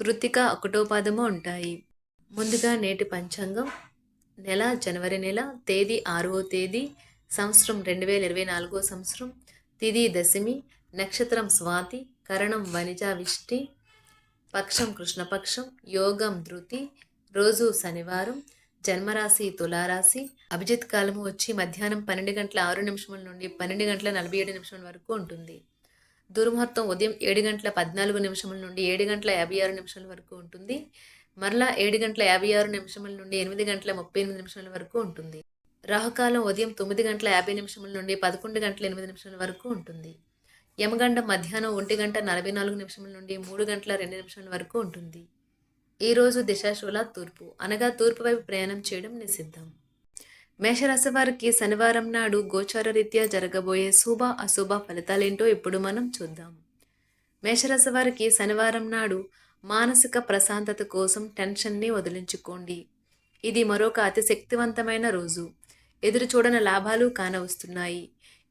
కృత్తిక ఒకటో పాదము ఉంటాయి. ముందుగా నేటి పంచాంగం. నెల జనవరి నెల తేదీ ఆరవ తేదీ సంవత్సరం రెండు వేల ఇరవై నాలుగో సంవత్సరం. తిది దశమి నక్షత్రం స్వాతి కరణం వనిజ విష్టి పక్షం కృష్ణపక్షం యోగం ధృతి రోజు శనివారం జన్మరాశి తులారాశి అభిజిత్ కాలము వచ్చి మధ్యాహ్నం పన్నెండు గంటల ఆరు నిమిషముల నుండి పన్నెండు గంటల నలభై ఏడు నిమిషముల వరకు ఉంటుంది. దుర్ముహూర్తం ఉదయం ఏడు గంటల పద్నాలుగు నిమిషముల నుండి ఏడు గంటల యాభై ఆరు నిమిషాల వరకు ఉంటుంది. మరలా ఏడు గంటల యాభై ఆరు నిమిషముల నుండి ఎనిమిది గంటల ముప్పై ఎనిమిది నిమిషాల వరకు ఉంటుంది. రాహుకాలం ఉదయం తొమ్మిది గంటల యాభై నిమిషముల నుండి పదకొండు గంటల ఎనిమిది నిమిషాల వరకు ఉంటుంది. యమగండ మధ్యాహ్నం ఒంటి గంట నలభై నాలుగు నిమిషముల నుండి మూడు గంటల రెండు నిమిషాల వరకు ఉంటుంది. ఈరోజు దిశాశూల తూర్పు. అనగా తూర్పు వైపు ప్రయాణం చేయడం నిషిద్ధం. మేషరాశి వారికి శనివారం నాడు గోచార రీత్యా జరగబోయే శుభ అశుభ ఫలితాలేంటో ఇప్పుడు మనం చూద్దాం. మేషరాశి వారికి శనివారం నాడు మానసిక ప్రశాంతత కోసం టెన్షన్ని వదిలించుకోండి. ఇది మరొక అతి శక్తివంతమైన రోజు. ఎదురు చూడని లాభాలు కానవస్తున్నాయి.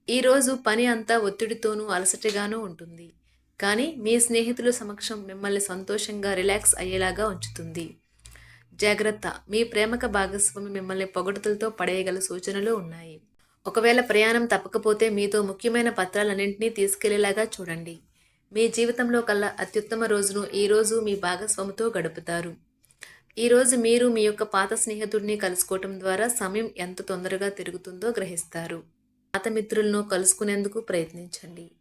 ఈ రోజు పని అంతా ఒత్తిడితోనూ అలసటగానూ ఉంటుంది. కానీ మీ స్నేహితుల సమక్షం మిమ్మల్ని సంతోషంగా రిలాక్స్ అయ్యేలాగా ఉంచుతుంది. జాగ్రత్త. మీ ప్రేమక భాగస్వామి మిమ్మల్ని పొగడుతులతో పడేయగల సూచనలు ఉన్నాయి. ఒకవేళ ప్రయాణం తప్పకపోతే మీతో ముఖ్యమైన పత్రాలన్నింటినీ తీసుకెళ్ళేలాగా చూడండి. మీ జీవితంలో కల్లా అత్యుత్తమ రోజును ఈ రోజు మీ భాగస్వామితో గడుపుతారు. ఈరోజు మీరు మీ యొక్క పాత స్నేహితుడిని కలుసుకోవటం ద్వారా సమయం ఎంత తొందరగా తిరుగుతుందో గ్రహిస్తారు. పాత మిత్రులను కలుసుకునేందుకు ప్రయత్నించండి.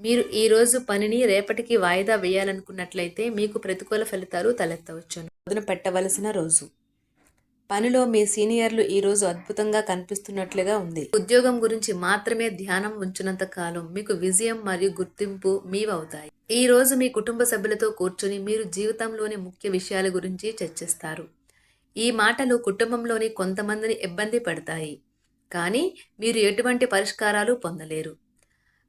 మీరు ఈ రోజు పనిని రేపటికి వాయిదా వేయాలనుకున్నట్లయితే మీకు ప్రతికూల ఫలితాలు తలెత్తవచ్చును. మొదలు పెట్టవలసిన రోజు. పనిలో మీ సీనియర్లు ఈ రోజు అద్భుతంగా కనిపిస్తున్నట్లుగా ఉంది. ఉద్యోగం గురించి మాత్రమే ధ్యానం ఉంచినంత కాలం మీకు విజయం మరియు గుర్తింపు మీవవుతాయి. ఈ రోజు మీ కుటుంబ సభ్యులతో కూర్చొని మీరు జీవితంలోని ముఖ్య విషయాల గురించి చర్చిస్తారు. ఈ మాటలు కుటుంబంలోని కొంతమందిని ఇబ్బంది పడతాయి. కానీ మీరు ఎటువంటి పరిష్కారాలు పొందలేరు.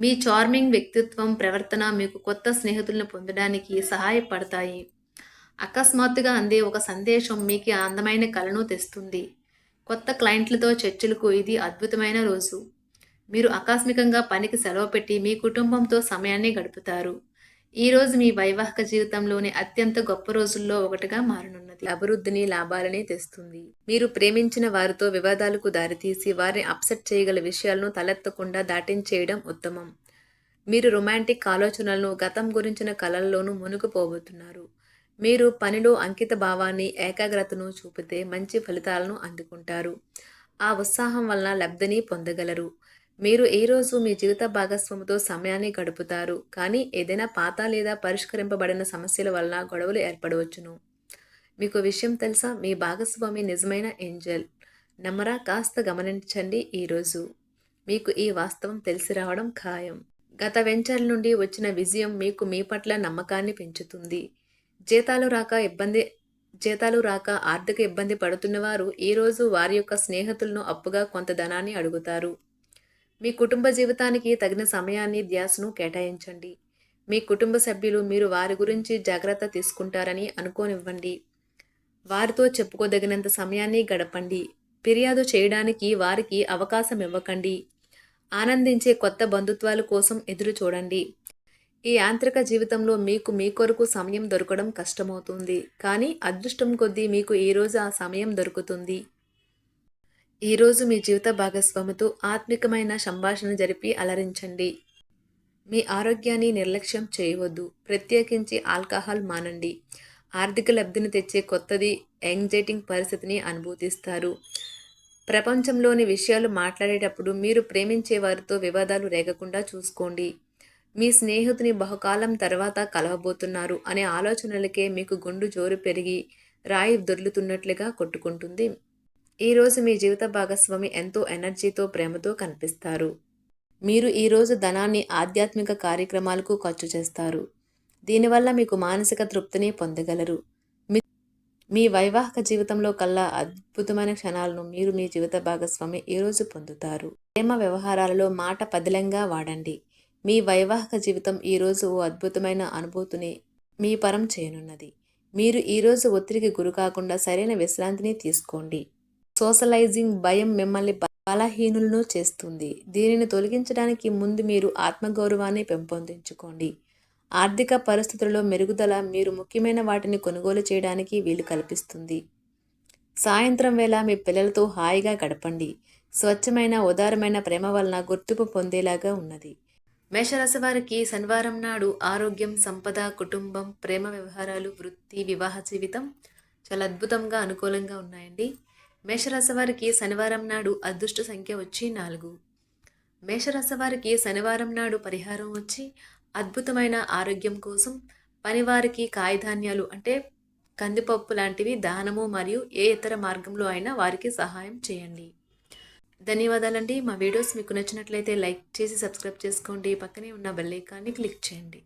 మీ చార్మింగ్ వ్యక్తిత్వం ప్రవర్తన మీకు కొత్త స్నేహితులను పొందడానికి సహాయపడతాయి. అకస్మాత్తుగా అందే ఒక సందేశం మీకు అందమైన కలను తెస్తుంది. కొత్త క్లయింట్లతో చర్చలకు ఇది అద్భుతమైన రోజు. మీరు ఆకస్మికంగా పనికి సెలవు పెట్టి మీ కుటుంబంతో సమయాన్ని గడుపుతారు. ఈ రోజు మీ వైవాహిక జీవితంలోని అత్యంత గొప్ప రోజుల్లో ఒకటిగా మారనున్నది. అభివృద్ధిని లాభాలని తెస్తుంది. మీరు ప్రేమించిన వారితో వివాదాలకు దారితీసి వారిని అప్సెట్ చేయగల విషయాలను తలెత్తకుండా దాటించేయడం ఉత్తమం. మీరు రొమాంటిక్ ఆలోచనలను గతం గురించిన కలల్లోనూ మునిగిపోబోతున్నారు. మీరు పనిలో అంకిత భావాన్ని ఏకాగ్రతను చూపితే మంచి ఫలితాలను అందుకుంటారు. ఆ ఉత్సాహం వలన లబ్ధిని పొందగలరు. మీరు ఈ రోజు మీ జీవిత భాగస్వామితో సమయాన్ని గడుపుతారు? కానీ ఏదైనా పాత లేదా పరిష్కరింపబడిన సమస్యల వలన గొడవలు ఏర్పడవచ్చును. మీకు విషయం తెలుసా? మీ భాగస్వామి నిజమైన ఏంజల్. నమ్మరా కాస్త గమనించండి ఈరోజు మీకు ఈ వాస్తవం తెలిసి రావడం ఖాయం. గత వెంచర్ నుండి వచ్చిన విజయం మీకు మీ పట్ల నమ్మకాన్ని పెంచుతుంది. జీతాలు రాక ఇబ్బంది జీతాలు రాక ఆర్థిక ఇబ్బంది పడుతున్నవారు ఈరోజు వారి యొక్క స్నేహితులను అప్పుగా కొంత ధనాన్ని అడుగుతారు. మీ కుటుంబ జీవితానికి తగిన సమయాన్ని ధ్యాసను కేటాయించండి. మీ కుటుంబ సభ్యులు మీరు వారి గురించి జాగ్రత్త తీసుకుంటారని అనుకోనివ్వండి. వారితో చెప్పుకోదగినంత సమయాన్ని గడపండి. ఫిర్యాదు చేయడానికి వారికి అవకాశం ఇవ్వకండి. ఆనందించే కొత్త బంధుత్వాల కోసం ఎదురు చూడండి. ఈ యాంత్రిక జీవితంలో మీకు మీ కొరకు సమయం దొరకడం కష్టమవుతుంది. కానీ అదృష్టం కొద్దీ మీకు ఈరోజు ఆ సమయం దొరుకుతుంది. ఈరోజు మీ జీవిత భాగస్వామితో ఆత్మికమైన సంభాషణ జరిపి అలరించండి. మీ ఆరోగ్యాన్ని నిర్లక్ష్యం చేయవద్దు. ప్రత్యేకించి ఆల్కహాల్ మానండి. ఆర్థిక లబ్ధిని తెచ్చే కొత్తది యాంగ్జైటింగ్ పరిస్థితిని అనుభూతిస్తారు. ప్రపంచంలోని విషయాలు మాట్లాడేటప్పుడు మీరు ప్రేమించే వారితో వివాదాలు రేగకుండా చూసుకోండి. మీ స్నేహితుని బహుకాలం తర్వాత కలవబోతున్నారు అనే ఆలోచనలకే మీకు గుండు జోరు పెరిగి రాయి దొర్లుతున్నట్లుగా కొట్టుకుంటుంది. ఈరోజు మీ జీవిత భాగస్వామి ఎంతో ఎనర్జీతో ప్రేమతో కనిపిస్తారు. మీరు ఈరోజు ధనాన్ని ఆధ్యాత్మిక కార్యక్రమాలకు ఖర్చు చేస్తారు. దీనివల్ల మీకు మానసిక తృప్తిని పొందగలరు. మీ మీ వైవాహిక జీవితంలో కల్లా అద్భుతమైన క్షణాలను మీరు మీ జీవిత భాగస్వామి ఈరోజు పొందుతారు. ప్రేమ వ్యవహారాలలో మాట పదిలంగా వాడండి. మీ వైవాహిక జీవితం ఈరోజు ఓ అద్భుతమైన అనుభూతిని మీ పరం చేయనున్నది. మీరు ఈరోజు ఒత్తిడికి గురి కాకుండా సరైన విశ్రాంతిని తీసుకోండి. సోషలైజింగ్ భయం మిమ్మల్ని బలహీనులను చేస్తుంది. దీనిని తొలగించడానికి ముందు మీరు ఆత్మగౌరవాన్ని పెంపొందించుకోండి. ఆర్థిక పరిస్థితులలో మెరుగుదల మీరు ముఖ్యమైన వాటిని కొనుగోలు చేయడానికి వీలు కల్పిస్తుంది. సాయంత్రం వేళ మీ పిల్లలతో హాయిగా గడపండి. స్వచ్ఛమైన ఉదారమైన ప్రేమ వలన గుర్తింపు పొందేలాగా ఉన్నది. మేషరాశి వారికి శనివారం నాడు ఆరోగ్యం సంపద కుటుంబం ప్రేమ వ్యవహారాలు వృత్తి వివాహ జీవితం చాలా అద్భుతంగా అనుకూలంగా ఉన్నాయండి. మేషరాశి వారికి శనివారం నాడు అదృష్ట సంఖ్య వచ్చి నాలుగు. మేషరాశి వారికి శనివారం నాడు పరిహారం వచ్చి అద్భుతమైన ఆరోగ్యం కోసం పనివారికి కాయధాన్యాలు అంటే కందిపప్పు లాంటివి దానము మరియు ఏ ఇతర మార్గంలో అయినా వారికి సహాయం చేయండి. ధన్యవాదాలండి. మా వీడియోస్ మీకు నచ్చినట్లయితే లైక్ చేసి సబ్స్క్రైబ్ చేసుకోండి. పక్కనే ఉన్న బెల్ ఐకాన్ని క్లిక్ చేయండి.